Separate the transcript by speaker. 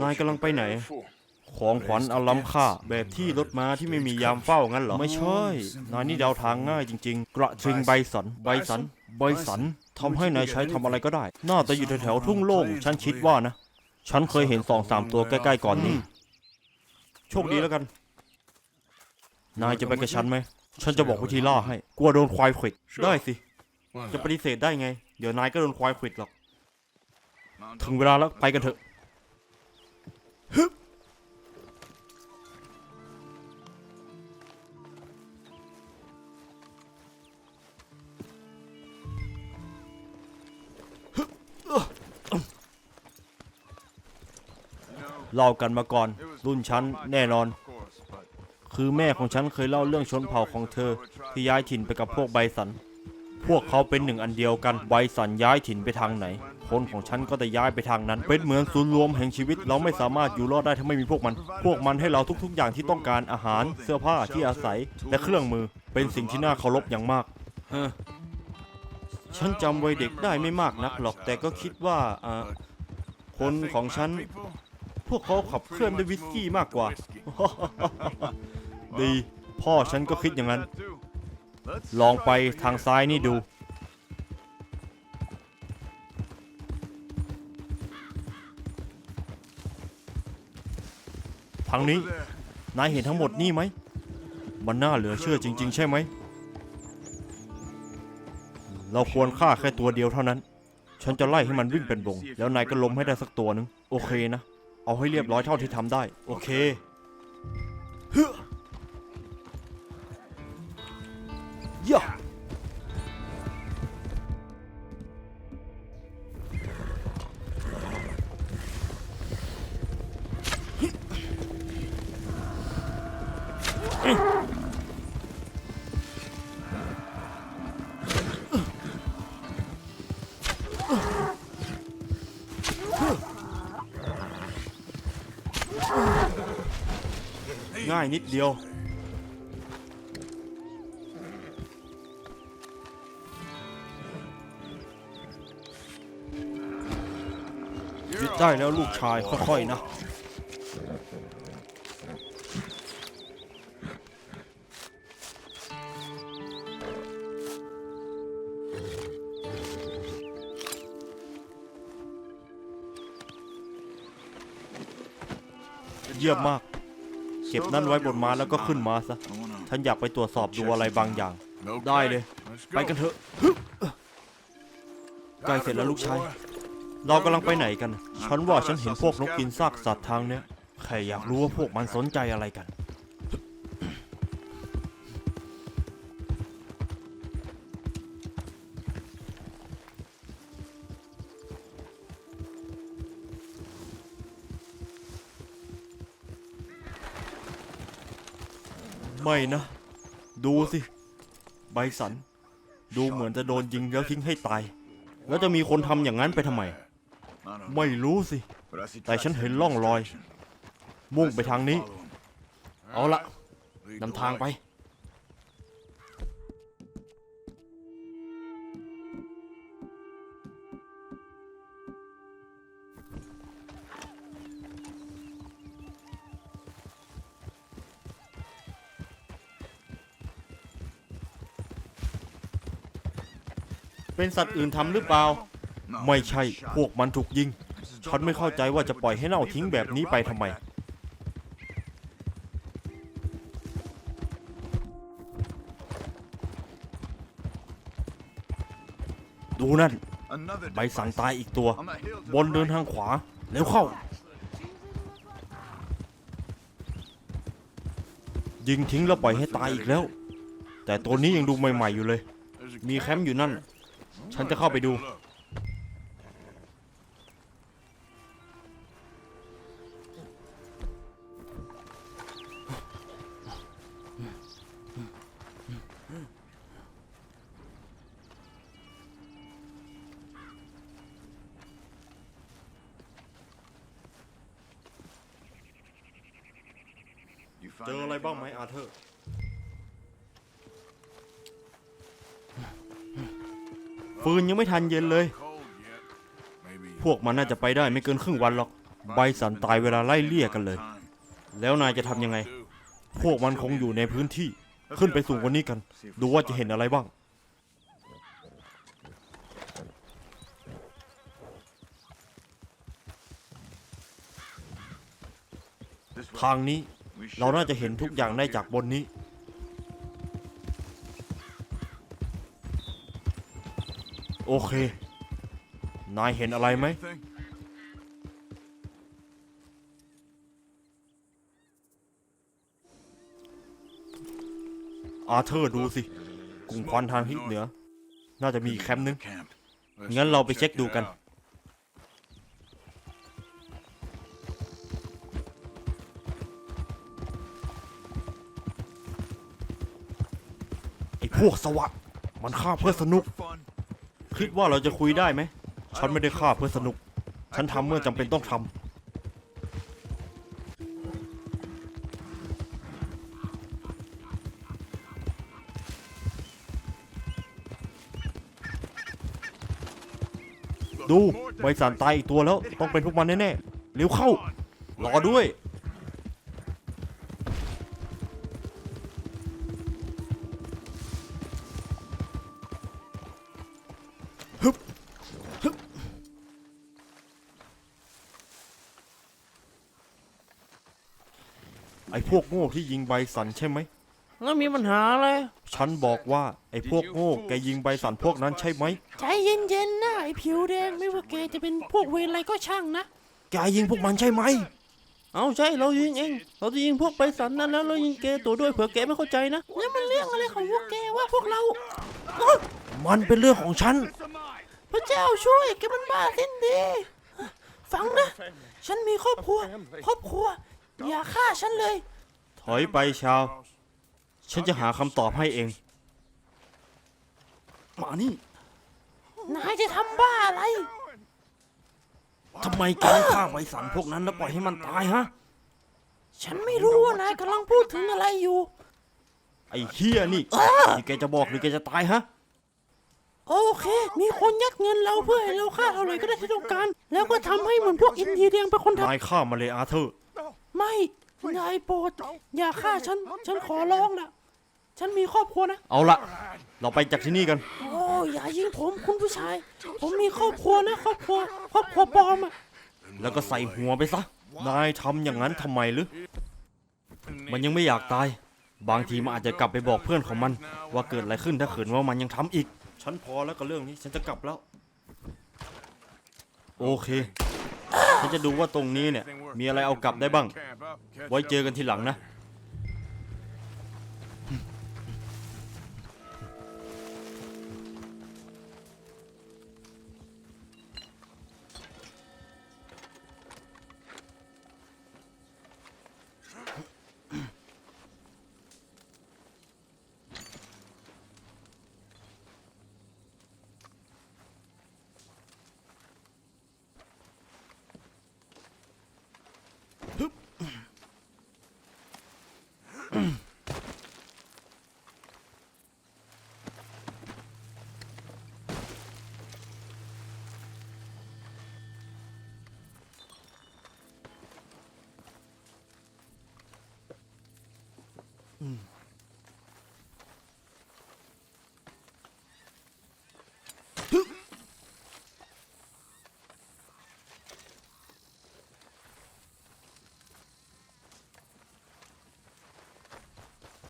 Speaker 1: นายกำลังไปไหน ของขวัญอันล้ำค่า แบบที่รถม้าที่ไม่มียามเฝ้างั้นเหรอ ไม่ใช่ นายนี่เดาทางง่ายจริง ๆ กระทิงไบสันไบสันไบสันทำให้นายใช้ทำอะไรก็ได้ น่าจะอยู่แถวๆทุ่งโล่ง ฉันคิดว่านะ ฉันเคยเห็นสองสามตัวใกล้ๆก่อนนี้โชคดีแล้วกัน นายจะไปกับฉันไหม ฉันจะบอกวิธีล่าให้ กลัวโดนควายขวิดได้สิ จะปฏิเสธได้ไง เดี๋ยวนายก็โดนควายขวิดหรอก ถึงเวลาแล้วไปกันเถอะเล่ากันมาก่อน รุ่นฉันแน่นอน คือแม่ของฉันเคยเล่าเรื่องชนเผ่าของเธอที่ย้ายถิ่นไปกับพวกไบสัน พวกเขาเป็นหนึ่งอันเดียวกันไบสันย้ายถิ่นไปทางไหน คนของฉันก็จะย้ายไปทางนั้น เป็นเหมือนศูนย์รวมแห่งชีวิต เราไม่สามารถอยู่รอดได้ถ้าไม่มีพวกมัน พวกมันให้เราทุกๆ อย่างที่ต้องการอาหาร เสื้อผ้าที่อาศัย และเครื่องมือ เป็นสิ่งที่น่าเคารพอย่างมากเฮ้อฉันจำวัยเด็กได้ไม่มากนักหรอก แต่ก็คิดว่าอ่าคนของฉัน พวกเขาขับเคลื่อนด้วยวิสกี้มากกว่า ดี พ่อฉันก็คิดอย่างนั้น ลองไปทางซ้ายนี่ดู ทางนี้ นายเห็นทั้งหมดนี่ไหม มันน่าเหลือเชื่อจริง ๆ ใช่ไหม เราควรฆ่าแค่ตัวเดียวเท่านั้น ฉันจะไล่ให้มันวิ่งเป็นวง แล้วนายก็ล้มให้ได้สักตัวหนึง โอเคนะ เอาให้เรียบร้อยเท่าที่ทำได้ โอเคเฮ้ย ง่ายนิดเดียว ยึดได้แล้วลูกชายค่อยๆนะ เยี่ยมมาก เก็บนั่นไว้บนม้าแล้วก็ขึ้นมาซะ ฉันอยากไปตรวจสอบดูอะไรบางอย่าง ได้เลย ไปกันเถอะใกล้เสร็จแล้วลูกชาย เรากำลังไปไหนกัน ฉันว่าฉันเห็นพวกนกกินซากสัตว์ทางเนี้ยแค่อยากรู้ว่าพวกมันสนใจอะไรกัน ไม่นะ ดูสิใบสัน ดูเหมือนจะโดนยิงแล้วทิ้งให้ตาย แล้วจะมีคนทำอย่างนั้นไปทำไม ไม่รู้สิ แต่ฉันเห็นล่องรอย มุ่งไปทางนี้ เอาละนำทางไป เป็นสัตว์อื่นทำหรือเปล่า ไม่ใช่ พวกมันถูกยิง ฉันไม่เข้าใจว่าจะปล่อยให้เน่าทิ้งแบบนี้ไปทำไม ดูนั่น ใบสั่งตายอีกตัว บนเดินทางขวา แล้วเข้า ยิงทิ้งแล้วปล่อยให้ตายอีกแล้ว แต่ตัวนี้ยังดูใหม่ๆอยู่เลย มีแคมป์อยู่นั่น ฉันจะเข้าไปดู เจออะไรบ้างไหมอาเธอร์ ฟืนยังไม่ทันเย็นเลย พวกมันน่าจะไปได้ไม่เกินครึ่งวันหรอก ไบสันตายเวลาไล่เลี่ยกันเลย แล้วนายจะทำยังไง พวกมันคงอยู่ในพื้นที่ ขึ้นไปสูงกว่านี้กัน ดูว่าจะเห็นอะไรบ้าง ทางนี้เราน่าจะเห็นทุกอย่างได้จากบนนี้ โอเค นายเห็นอะไรไหม อาเธอร์ดูสิ กลุ่มควันทางทิศเหนือ น่าจะมีอีกแคมป์นึง งั้นเราไปเช็คดูกัน ไอ้พวกสวัสดมันฆ่าเพื่อสนุก คิดว่าเราจะคุยได้ไหม ฉันไม่ได้ฆ่าเพื่อสนุก ฉันทำเมื่อจำเป็นต้องทำ ดู ใบสารตายอีกตัวแล้ว ต้องเป็นพวกมันแน่ๆเร็วเข้า รอด้วย ไอ้พวกโง่ที่ยิงใบสันใช่ไหม
Speaker 2: แล้วมีปัญหาอะไร
Speaker 1: ฉันบอกว่าไอ้พวกโง่แกยิงใบสันพวกนั้นใช่ไหม
Speaker 2: ใจเย็นๆนะไอ้ผิวแดงไม่ว่าแกจะเป็นพวกเวรอะไรก็ช่างนะ
Speaker 1: แกยิงพวกมันใช่ไหม
Speaker 2: เอาใช่เรายิงเอง เราจะยิงพวกไปสันนั้นแล้วเรายิงแกตัวด้วยเผื่อแกไม่เข้าใจนะแล้วมันเรื่องอะไรของพวกแกว่าพวกเราโอ๊ย
Speaker 1: มันเป็นเรื่องของฉัน
Speaker 2: พระเจ้าช่วยแกมันบ้าสิ้นดี ฟังนะ ฉันมีครอบครัว ครอบครัว อย่าฆ่าฉันเลย
Speaker 1: ถอยไปชาว ฉันจะหาคำตอบให้เองมานี่
Speaker 2: นายจะทำบ้าอะไร
Speaker 1: ทำไมแกไม่ฆ่าใบสันพวกนั้นแล้วปล่อยให้มันตายฮะ
Speaker 2: ฉันไม่รู้ว่านายกำลังพูดถึงอะไรอยู่
Speaker 1: ไอ้เฮียนี่นี่แกจะบอกหรือแกจะตายฮะ
Speaker 2: โอเค มีคนยัดเงินเราเพื่อให้เราฆ่าเท่าไหร่ก็ได้ที่ต้องการ แล้วก็ทำให้เหมือนพวกอินเดียแดงเป็นคนท
Speaker 1: นายฆ่ามาเลยอาเธอร์ำ
Speaker 2: ไม่นายโปรดอย่าฆ่าฉัน ฉันขอร้องละฉันมีครอบครัวนะ
Speaker 1: เอาละเราไปจากที่นี่กัน
Speaker 2: โอ้อย่ายิงผมคุณผู้ชาย ผมมีครอบครัวนะ ครอบครัว ครอบครัวปลอมอะ
Speaker 1: แล้วก็ใส่หัวไปซะ นายทำอย่างนั้นทำไมหรือ มันยังไม่อยากตาย บางทีมันอาจจะกลับไปบอกเพื่อนของมัน ว่าเกิดอะไรขึ้นถ้าเขินว่ามันยังทำอีก ฉันพอแล้วกับเรื่องนี้ ฉันจะกลับแล้ว โอเค ฉันจะดูว่าตรงนี้เนี่ย มีอะไรเอากลับได้บ้าง ไว้เจอกันทีหลังนะ อืม